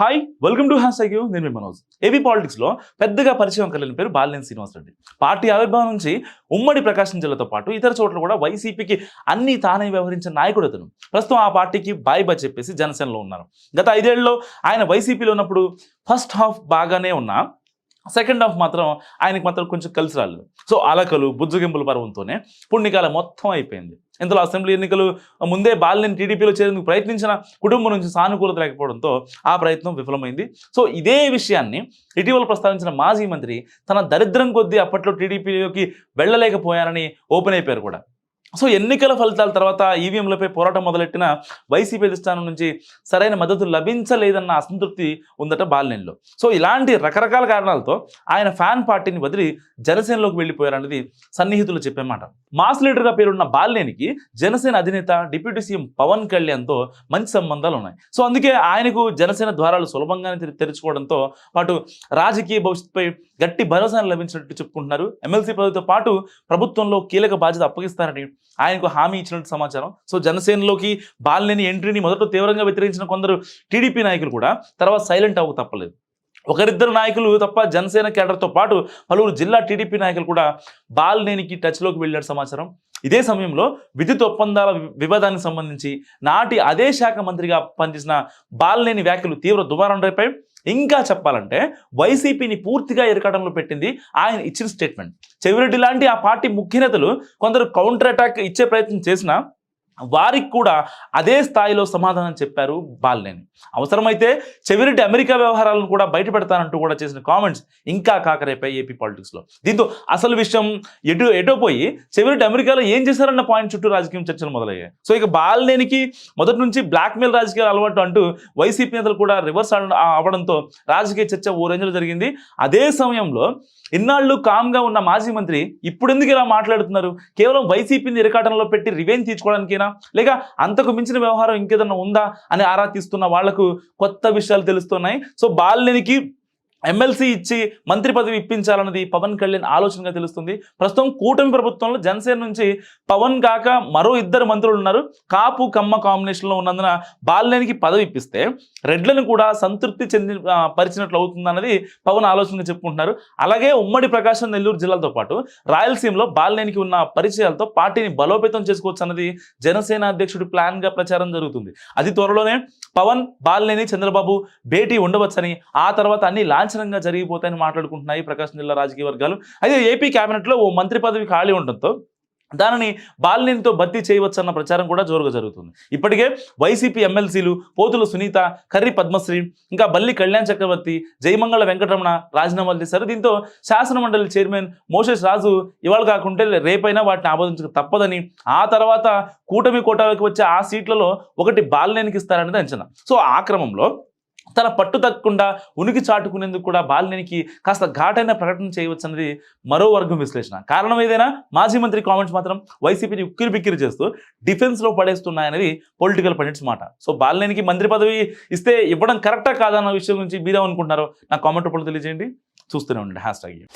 Hi welcome to hash you నేను మీ Manoj. AP పాలిటిక్స్లో పెద్దగా పరిచయం కలిగిన పేరు బాలినేని శ్రీనివాసరెడ్డి పార్టీ ఆవిర్భావం నుంచి ఉమ్మడి ప్రకాశం జిల్లాతో పాటు ఇతర చోట్ల కూడా వైసీపీకి అన్ని తానే వ్యవహరించిన నాయకుడు అతను. ప్రస్తుతం ఆ పార్టీకి బాయ్ బాయ్ చెప్పేసి జనసేనలో ఉన్నారు. గత ఐదేళ్ళలో ఆయన వైసీపీలో ఉన్నప్పుడు ఫస్ట్ హాఫ్ బాగానే ఉన్నా సెకండ్ హాఫ్ మాత్రం ఆయనకి మాత్రం కొంచెం కలిసి రాలేదు. సో అలకలు బుజ్జగింపుల పర్వంతోనే పుణ్యకాల మొత్తం అయిపోయింది. ఇంతలో అసెంబ్లీ ఎన్నికలు ముందే బాలిని టీడీపీలో చేరేందుకు ప్రయత్నించిన కుటుంబం నుంచి సానుకూలత లేకపోవడంతో ఆ ప్రయత్నం విఫలమైంది. సో ఇదే విషయాన్ని ఇటీవల ప్రస్తావించిన మాజీ మంత్రి తన దరిద్రం కొద్దీ అప్పట్లో టీడీపీలోకి వెళ్ళలేకపోయారని ఓపెన్ అయిపోయారు కూడా. సో ఎన్నికల ఫలితాల తర్వాత ఈవీఎంలపై పోరాటం మొదలెట్టిన వైసీపీ అధిష్టానం నుంచి సరైన మద్దతు లభించలేదన్న అసంతృప్తి ఉందట బాలినేనిలో. సో ఇలాంటి రకరకాల కారణాలతో ఆయన ఫ్యాన్ పార్టీని వదిలి జనసేనలోకి వెళ్ళిపోయారన్నది సన్నిహితులు చెప్పేమాట మాస్ లీడర్గా పేరున్న బాలినేనికి జనసేన అధినేత డిప్యూటీ సీఎం పవన్ కళ్యాణ్తో మంచి సంబంధాలు ఉన్నాయి. సో అందుకే ఆయనకు జనసేన ద్వారాలు సులభంగానే తెరుచుకోవడంతో పాటు రాజకీయ భవిష్యత్తుపై గట్టి భరోసాను లభించినట్టు చెప్పుకుంటున్నారు. ఎమ్మెల్సీ పదవితో పాటు ప్రభుత్వంలో కీలక బాధ్యత అప్పగిస్తారని ఆయనకు హామీ ఇచ్చినట్టు సమాచారం. సో జనసేనలోకి బాలినేని ఎంట్రీని మొదట తీవ్రంగా వ్యతిరేకించిన కొందరు టీడీపీ నాయకులు కూడా తర్వాత సైలెంట్ అవ్వక తప్పలేదు. ఒకరిద్దరు నాయకులు తప్ప జనసేన కేడర్తో పాటు పలువురు జిల్లా టీడీపీ నాయకులు కూడా బాలినేనికి టచ్లోకి వెళ్ళినట్టు సమాచారం. ఇదే సమయంలో విద్యుత్ ఒప్పందాల వి- వివాదానికి సంబంధించి నాటి అదే శాఖ మంత్రిగా పనిచేసిన బాలినేని వ్యాఖ్యలు తీవ్ర దుమారం రేపై ఇంకా చెప్పాలంటే వైసీపీని పూర్తిగా ఎరకడంలో పెట్టింది ఆయన ఇచ్చిన స్టేట్మెంట్. చెవిరెడ్డి లాంటి ఆ పార్టీ ముఖ్య నేతలు కొందరు కౌంటర్ అటాక్ ఇచ్చే ప్రయత్నం చేసినా వారికి కూడా అదే స్థాయిలో సమాధానం చెప్పారు బాలినేని. అవసరమైతే చెవిరెడ్డి అమెరికా వ్యవహారాలను కూడా బయటపెడతానంటూ కూడా చేసిన కామెంట్స్ ఇంకా కాకరేపాయి ఏపీ పాలిటిక్స్లో. దీంతో అసలు విషయం ఎటు ఎటో పోయి చెవిరెడ్డి అమెరికాలో ఏం చేశారన్న పాయింట్ చుట్టూ రాజకీయం చర్చలు మొదలయ్యాయి. సో ఇక బాలినేనికి మొదటి నుంచి బ్లాక్మెయిల్ రాజకీయాలు అలవాటు అంటూ వైసీపీ నేతలు కూడా రివర్స్ అవడంతో రాజకీయ చర్చ ఓ రేంజ్లో జరిగింది. అదే సమయంలో ఇన్నాళ్ళు కామ్గా ఉన్న మాజీ మంత్రి ఇప్పుడు ఎందుకు ఇలా మాట్లాడుతున్నారు? కేవలం వైసీపీని ఇరకాటంలో పెట్టి రివెంజ్ తీర్చుకోవడానికేనా? లేక అంతకు మించిన వ్యవహారం ఇంకేదన్నా ఉందా అని ఆరా తీస్తున్న వాళ్ళకు కొత్త విషయాలు తెలుస్తున్నాయి. సో బాలినికి ఎమ్మెల్సీ ఇచ్చి మంత్రి పదవి ఇప్పించాలన్నది పవన్ కళ్యాణ్ ఆలోచనగా తెలుస్తుంది. ప్రస్తుతం కూటమి ప్రభుత్వంలో జనసేన నుంచి పవన్ కాక మరో ఇద్దరు మంత్రులు ఉన్నారు. కాపు కమ్మ కాంబినేషన్లో ఉన్నందున బాలినేనికి పదవి ఇప్పిస్తే రెడ్లను కూడా సంతృప్తి చెంది పరిచినట్లు అవుతుందన్నది పవన్ ఆలోచనగా చెప్పుకుంటున్నారు. అలాగే ఉమ్మడి ప్రకాశం నెల్లూరు జిల్లాతో పాటు రాయలసీమలో బాలినేనికి ఉన్న పరిచయాలతో పార్టీని బలోపేతం చేసుకోవచ్చు అన్నది జనసేన అధ్యక్షుడి ప్లాన్గా ప్రచారం జరుగుతుంది. అది త్వరలోనే పవన్ బాలినేని చంద్రబాబు భేటీ ఉండవచ్చని ఆ తర్వాత అన్ని లాంచ్ లాంఛనంగా జరిగిపోతాయని మాట్లాడుకుంటున్నాయి ప్రకాశం జిల్లా రాజకీయ వర్గాలు. అయితే ఏపీ కేబినెట్లో ఓ మంత్రి పదవి ఖాళీ ఉండడంతో దానిని బాలినేనితో భర్తీ చేయవచ్చన్న ప్రచారం కూడా జోరుగా జరుగుతుంది. ఇప్పటికే వైసీపీ ఎమ్మెల్సీలు పోతుల సునీత కర్రి పద్మశ్రీ ఇంకా బల్లి కళ్యాణ్ చక్రవర్తి జయమంగళ వెంకటరమణ రాజీనామాలు చేశారు. దీంతో శాసనమండలి చైర్మన్ మోషేష్ రాజు ఇవాళ కాకుంటే రేపైనా వాటిని ఆమోదించక తప్పదని ఆ తర్వాత కూటమి కోటాలకు వచ్చే ఆ సీట్లలో ఒకటి బాలినేనికి ఇస్తారనేది అంచనా. సో ఆ క్రమంలో తన పట్టు తగ్గకుండా ఉనికి చాటుకునేందుకు కూడా బాలినేనికి కాస్త ఘాటైన ప్రకటన చేయవచ్చన్నది మరో వర్గం విశ్లేషణ. కారణం ఏదైనా? మాజీ మంత్రి కామెంట్స్ మాత్రం వైసీపీని ఉక్కిరి బిక్కిరి చేస్తూ డిఫెన్స్లో పడేస్తున్నాయనేది పొలిటికల్ పండిట్స్ మాట. సో బాలినేనికి మంత్రి పదవి ఇస్తే ఇవ్వడం కరెక్టా కాదన్న విషయం గురించి మీరేమనుకుంటున్నారో నా కామెంట్ రూపంలో తెలియజేయండి. చూస్తూనే ఉండండి. Hash tag